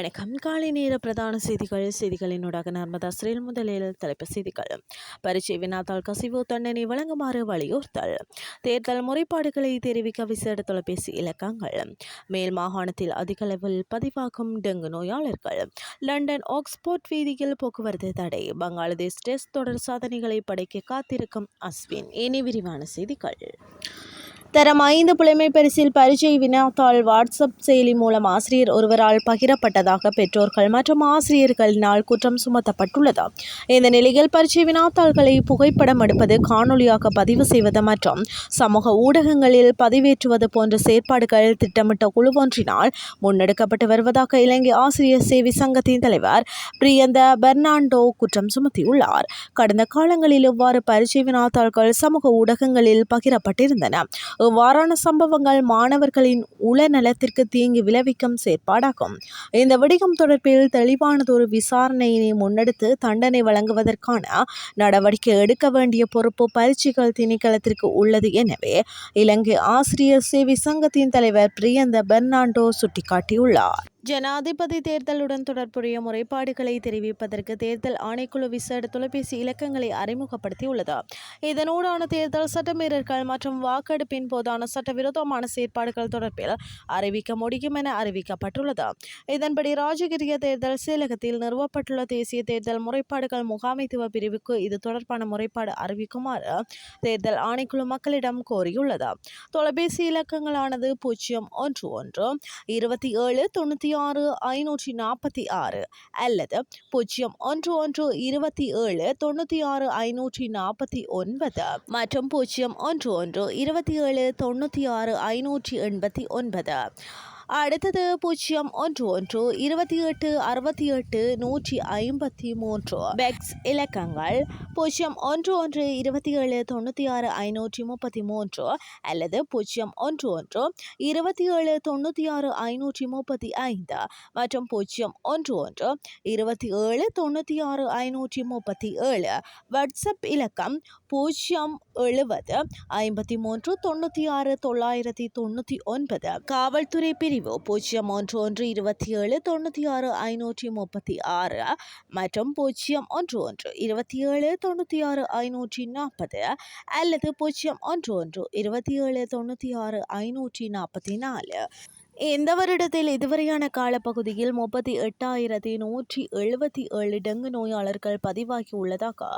வணக்கம். காலை நேர பிரதான செய்திகள் செய்திகளினூடாக நர்மதா ஸ்ரீல் முதலில் தலைப்பு செய்திகள். பரீட்சை வினாத்தாள் கசிவு தண்டனை வழங்குமாறு வலியுறுத்தல். தேர்தல் முறைப்பாடுகளை தெரிவிக்க விசேட தொலைபேசி இலக்கங்கள். மேல் மாகாணத்தில் அதிக அளவில் பதிவாகும் டெங்கு நோயாளர்கள். லண்டன் ஆக்ஸ்போர்ட் வீதியில் போக்குவரத்து தடை. பங்களாதேஷ் டெஸ்ட் தொடர் சாதனைகளை படைக்க காத்திருக்கும் அஸ்வின். இனி விரிவான செய்திகள். தரம் ஐந்து புலைமை பரிசில் பரீட்சை வினாத்தாள் வாட்ஸ்அப் செயலி மூலம் ஆசிரியர் ஒருவரால் பகிரப்பட்டதாக பெற்றோர்கள் மற்றும் ஆசிரியர்களினால் குற்றம் சுமத்தப்பட்டுள்ளது. இந்த நிலையில் பரீட்சை வினாத்தாள்களை புகைப்படம் எடுப்பது காணொலியாக பதிவு செய்வது மற்றும் சமூக ஊடகங்களில் பதிவேற்றுவது போன்ற செயற்பாடுகள் திட்டமிட்ட குழுவொன்றினால் முன்னெடுக்கப்பட்டு வருவதாக இலங்கை ஆசிரியர் சேவை சங்கத்தின் தலைவர் பிரியந்த பெர்னாண்டோ குற்றம் சுமத்தியுள்ளார். கடந்த காலங்களில் இவ்வாறு பரீட்சை வினாத்தாள்கள் சமூக ஊடகங்களில் பகிரப்பட்டிருந்தன. இவ்வாறான சம்பவங்கள் மாணவர்களின் உளநலத்திற்கு தீங்கு விளைவிக்கும் செயற்பாடாகும். இந்த விடயம் தொடர்பில் தெளிவானதொரு விசாரணையினை முன்னெடுத்து தண்டனை வழங்குவதற்கான நடவடிக்கை எடுக்க வேண்டிய பொறுப்பு பரீட்சைகள் திணைக்களத்திற்கு உள்ளது எனவே இலங்கை ஆசிரியர் சேவை சங்கத்தின் தலைவர் பிரியந்த பெர்னாண்டோ சுட்டிக்காட்டியுள்ளார். ஜனாதிபதி தேர்தலுடன் தொடர்புடைய முறைப்பாடுகளை தெரிவிப்பதற்கு தேர்தல் ஆணைக்குழு விசேட தொலைபேசி இலக்கங்களை அறிமுகப்படுத்தியுள்ளது. இதனூடான தேர்தல் சட்டமீறல்கள் மற்றும் வாக்கெடுப்பின் போதான சட்டவிரோதமான செயற்பாடுகள் தொடர்பில் அறிவிக்க முடியும் என அறிவிக்கப்பட்டுள்ளது. இதன்படி ராஜகிரிய தேர்தல் செயலகத்தில் நிறுவப்பட்டுள்ள தேசிய தேர்தல் முறைப்பாடுகள் முகாமைத்துவ பிரிவுக்கு இது தொடர்பான முறைப்பாடு அறிவிக்குமாறு தேர்தல் ஆணைக்குழு மக்களிடம் கோரியுள்ளது. தொலைபேசி இலக்கங்களானது பூஜ்ஜியம் ஒன்று ஒன்று இருபத்தி ஏழு தொண்ணூற்றி ஆறு ஐநூற்றி நாற்பத்தி ஆறு அல்லது பூஜ்ஜியம் ஒன்று ஒன்று இருபத்தி ஏழு தொண்ணூற்றி ஆறு ஐநூற்றி நாற்பத்தி ஒன்பது மற்றும் பூஜ்ஜியம் ஒன்று ஒன்று இருபத்தி ஏழு தொண்ணூற்றி ஆறு ஐநூற்றி எண்பத்தி ஒன்பது. அடுத்தது பூஜ்ஜியம் ஒன்று ஒன்று இருபத்தி எட்டு அறுபத்தி எட்டு நூற்றி ஐம்பத்தி மூன்று பெக்ஸ் இலக்கங்கள். பூஜ்ஜியம் ஒன்று ஒன்று இருபத்தி ஏழு தொண்ணூற்றி ஆறு ஐநூற்றி முப்பத்தி மூன்று அல்லது பூஜ்ஜியம் ஒன்று ஒன்று இருபத்தி ஏழு தொண்ணூற்றி ஆறு ஐநூற்றி முப்பத்தி ஐந்து மற்றும் பூஜ்ஜியம் ஒன்று ஒன்று இருபத்தி ஏழு தொண்ணூற்றி ஆறு ஐநூற்றி முப்பத்தி ஏழு வாட்ஸ்அப் இலக்கம் பூஜ்ஜியம் எழுபது ஐம்பத்தி மூன்று தொண்ணூற்றி ஆறு தொள்ளாயிரத்தி தொண்ணூற்றி ஒன்பது. காவல்துறை பிரிவு பூஜ்ஜியம் ஒன்று ஒன்று இருபத்தி ஏழு தொண்ணூற்றி ஆறு ஐநூற்றி முப்பத்தி ஆறு. மற்றும் பூஜ்ஜியம் ஒன்று ஒன்று இருபத்தி ஏழு தொண்ணூற்றி ஆறு ஐநூற்றி நாற்பது. அல்லது பூஜ்ஜியம் ஒன்று ஒன்று இருபத்தி ஏழு தொண்ணூற்றி ஆறு ஐநூற்றி நாற்பத்தி நாலு. இந்த வருடத்தில் இதுவரையான காலப்பகுதியில் முப்பத்தி எட்டாயிரத்தி நூற்றி எழுபத்தி ஏழு டெங்கு நோயாளர்கள் பதிவாகி உள்ளதாக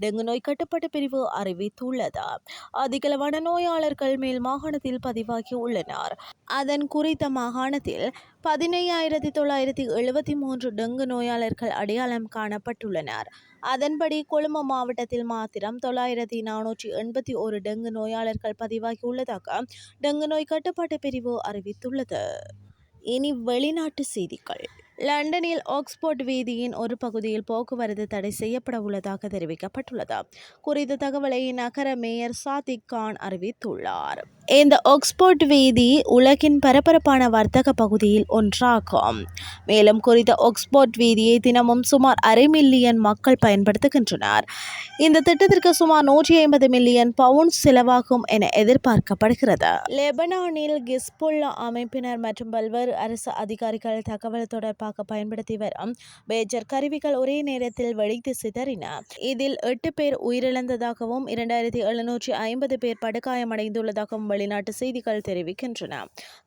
டெங்கு நோய் கட்டுப்பாட்டு பிரிவு அறிவித்துள்ளது. அதிகளவான நோயாளர்கள் மேல் மாகாணத்தில் பதிவாகியுள்ளனர் அதன் குறித்த மாகாணத்தில் பதினையாயிரத்தி தொள்ளாயிரத்தி எழுபத்தி மூன்று டெங்கு நோயாளர்கள் அடையாளம் காணப்பட்டுள்ளனர். அதன்படி கொழும்பு மாவட்டத்தில் மாத்திரம் தொள்ளாயிரத்தி நானூற்றி எண்பத்தி ஒரு டெங்கு நோயாளர்கள் பதிவாகி உள்ளதாக டெங்கு நோய் கட்டுப்பாட்டு பிரிவு அறிவித்துள்ளது. இனி வெளிநாட்டு செய்திகள். லண்டனில் ஆக்ஸ்போர்ட் வீதியின் ஒரு பகுதியில் போக்குவரத்து தடை செய்யப்பட உள்ளதாக தெரிவிக்கப்பட்டுள்ளது. குறித்த தகவலை நகர மேயர் சாதிக் கான் அறிவித்துள்ளார். இந்த ஆக்ஸ்போர்ட் வீதி உலகின் பரபரப்பான வர்த்தக பகுதியில் ஒன்றாகும். மேலும் குறித்த ஆக்ஸ்போர்ட் வீதியை தினமும் சுமார் அரை மில்லியன் மக்கள் பயன்படுத்துகின்றனர். இந்த திட்டத்திற்கு சுமார் நூற்றி ஐம்பது மில்லியன் பவுண்ட் செலவாகும் என எதிர்பார்க்கப்படுகிறது. லெபனானில் கிஸ்புல்லா அமைப்பினர் மற்றும் பல்வேறு அரசு அதிகாரிகள் தகவல் தொடர்பாக பயன்படுத்தி வரும் பேஜர் கருவிகள் ஒரே நேரத்தில் வெடித்து சிதறின. இதில் எட்டு பேர் உயிரிழந்ததாகவும் இரண்டாயிரத்தி எழுநூற்றி ஐம்பது பேர் படுகாயமடைந்துள்ளதாகவும் வெளிநாட்டு செய்திகள் தெரிவிக்கின்றன.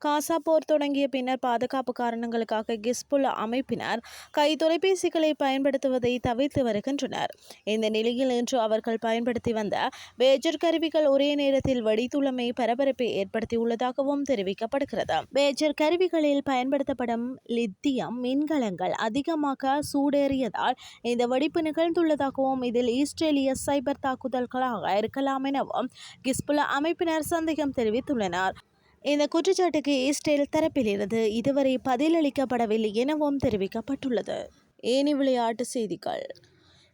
காசா போர் தொடங்கிய பின்னர் பாதுகாப்பு காரணங்களுக்காக கிஸ்புல்லா அமைப்பினர் கை தொலைபேசிகளை பயன்படுத்துவதை தவிர்த்து வருகின்றனர். இந்த நிலையில் இன்று அவர்கள் பயன்படுத்தி வந்த பேஜர் கருவிகள் ஒரே நேரத்தில் வெடித்துள்ளமை பரபரப்பை ஏற்படுத்தியுள்ளதாகவும் தெரிவிக்கப்படுகிறது. பேஜர் கருவிகளில் பயன்படுத்தப்படும் லித்தியம் மின்கலங்கள் அதிகமாக சூடேறியதால் இந்த வெடிப்பு நிகழ்ந்துள்ளதாகவும் இதில் ஈஸ்திரேலிய சைபர் தாக்குதல்களாக இருக்கலாம் எனவும் கிஸ்புல அமைப்பினர் சந்தேகம் தெரிவித்துள்ளனர். இந்த குற்றச்சாட்டுக்கு இஸ்ரேல் தரப்பிலிருந்து இதுவரை பதிலளிக்கப்படவில்லை எனவும் தெரிவிக்கப்பட்டுள்ளது. ஏனி விளையாட்டு செய்திகள்.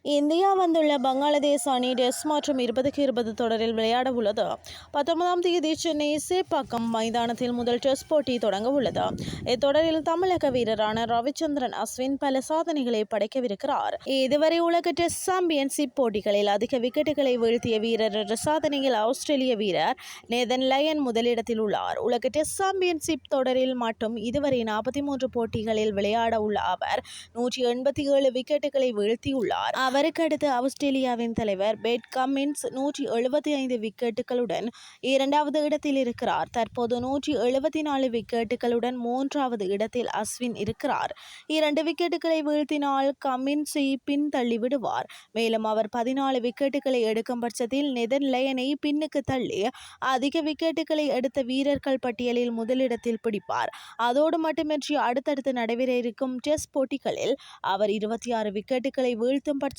இந்தியா வந்துள்ள பங்களாதேஷ் அணி டெஸ்ட் மற்றும் இருபதுக்கு இருபது தொடரில் விளையாட உள்ளது. பத்தொன்பதாம் தேதி சென்னை சேப்பாக்கம் மைதானத்தில் முதல் டெஸ்ட் போட்டி தொடங்க உள்ளது. இத்தொடரில் தமிழக வீரரான ரவிச்சந்திரன் அஸ்வின் பல சாதனைகளை படைக்கவிருக்கிறார். இதுவரை உலக டெஸ்ட் சாம்பியன்ஷிப் போட்டிகளில் அதிக விக்கெட்டுகளை வீழ்த்திய வீரர் என்ற சாதனையில் ஆஸ்திரேலிய வீரர் நேதன் லயன் முதலிடத்தில் உள்ளார். உலக டெஸ்ட் சாம்பியன்ஷிப் தொடரில் மட்டும் இதுவரை நாற்பத்தி மூன்று போட்டிகளில் விளையாட உள்ள அவர் நூற்றி எண்பத்தி ஏழு விக்கெட்டுகளை வீழ்த்தியுள்ளார். அவருக்கு அடுத்து ஆஸ்திரேலியாவின் தலைவர் பேட் கமின்ஸ் நூற்றி எழுபத்தி ஐந்து விக்கெட்டுகளுடன் இரண்டாவது இடத்தில் இருக்கிறார். தற்போது நூற்றி எழுபத்தி நாலு விக்கெட்டுகளுடன் மூன்றாவது இடத்தில் அஸ்வின் இருக்கிறார். இரண்டு விக்கெட்டுகளை வீழ்த்தினால் கமின்ஸை பின் தள்ளிவிடுவார் மேலும் அவர் பதினாலு விக்கெட்டுகளை எடுக்கும் பட்சத்தில் நெதர்லேயனை பின்னுக்கு தள்ளி அதிக விக்கெட்டுகளை எடுத்த வீரர்கள் பட்டியலில் முதலிடத்தில் பிடிப்பார். அதோடு மட்டுமின்றி அடுத்தடுத்து நடைபெற இருக்கும் டெஸ்ட் போட்டிகளில் அவர் இருபத்தி ஆறு விக்கெட்டுகளை வீழ்த்தும் பட்சத்தில்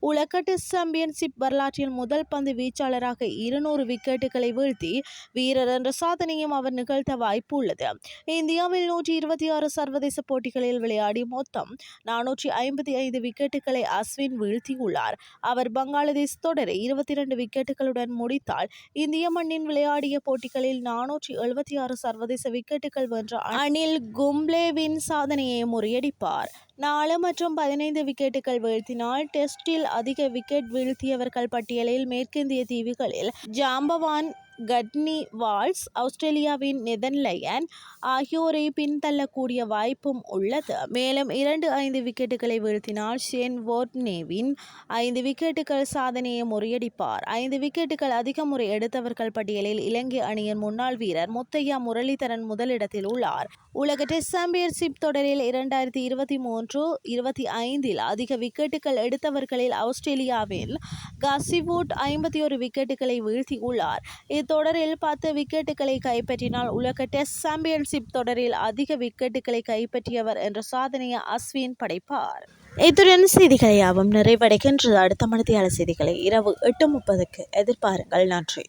உலக டெஸ்ட் சாம்பியன்ஷிப் வரலாற்றில் முதல் பந்து வீச்சாளராக இருநூறு விக்கெட்டுகளை வீழ்த்தி வீரர் என்ற சாதனையும் அவர் நிகழ்த்த வாய்ப்பு உள்ளது. இந்தியாவில் நூற்றி இருபத்தி ஆறு சர்வதேச போட்டிகளில் விளையாடி மொத்தம் நானூற்றி ஐம்பத்தி ஐந்து விக்கெட்டுகளை அஸ்வின் வீழ்த்தியுள்ளார். அவர் பங்களாதேஷ் தொடரை இருபத்தி இரண்டு விக்கெட்டுகளுடன் முடித்தால் இந்திய மண்ணின் விளையாடிய போட்டிகளில் நானூற்றி எழுபத்தி ஆறு சர்வதேச விக்கெட்டுகள் வென்ற அனில் கும்ப்ளேவின் சாதனையை முறியடிப்பார். நாலு மற்றும் பதினைந்து விக்கெட்டுகள் வீழ்த்தினால் டெஸ்டில் அதிக விக்கெட் வீழ்த்தியவர்கள் பட்டியலில் மேற்கிந்திய தீவுகளில் ஜாம்பவான் கட்னி வால்ஸ் ஆஸ்திரேலியாவின் நெதன்லயன் ஆகியோரை பின்தள்ளக்கூடிய வாய்ப்பும் உள்ளது. மேலும் இரண்டு ஐந்து விக்கெட்டுகளை வீழ்த்தினால் ஷேன் வோர்ட்னேவின் ஐந்து விக்கெட்டுகள் சாதனையை முறியடிப்பார். ஐந்து விக்கெட்டுகள் அதிக முறை எடுத்தவர்கள் பட்டியலில் இலங்கை அணியின் முன்னாள் வீரர் முத்தையா முரளிதரன் முதலிடத்தில் உள்ளார். உலக டெஸ்ட் சாம்பியன்ஷிப் தொடரில் இரண்டாயிரத்தி இருபத்தி மூன்று இருபத்தி ஐந்தில் அதிக விக்கெட்டுகள் எடுத்தவர்களில் ஆஸ்திரேலியாவில் கசிவுட் ஐம்பத்தி ஒரு விக்கெட்டுகளை வீழ்த்தியுள்ளார் தொடரில் பத்து விக்கெட்டுகளை கைப்பற்றினால் உலக டெஸ்ட் சாம்பியன்ஷிப் தொடரில் அதிக விக்கெட்டுகளை கைப்பற்றியவர் என்ற சாதனையை அஸ்வின் படைப்பார். இத்துடன் செய்திகளை யாவும் நிறைவடைகின்றது அடுத்த மணித்தியால செய்திகளை இரவு எட்டு முப்பதுக்கு எதிர்பாருங்கள். நன்றி.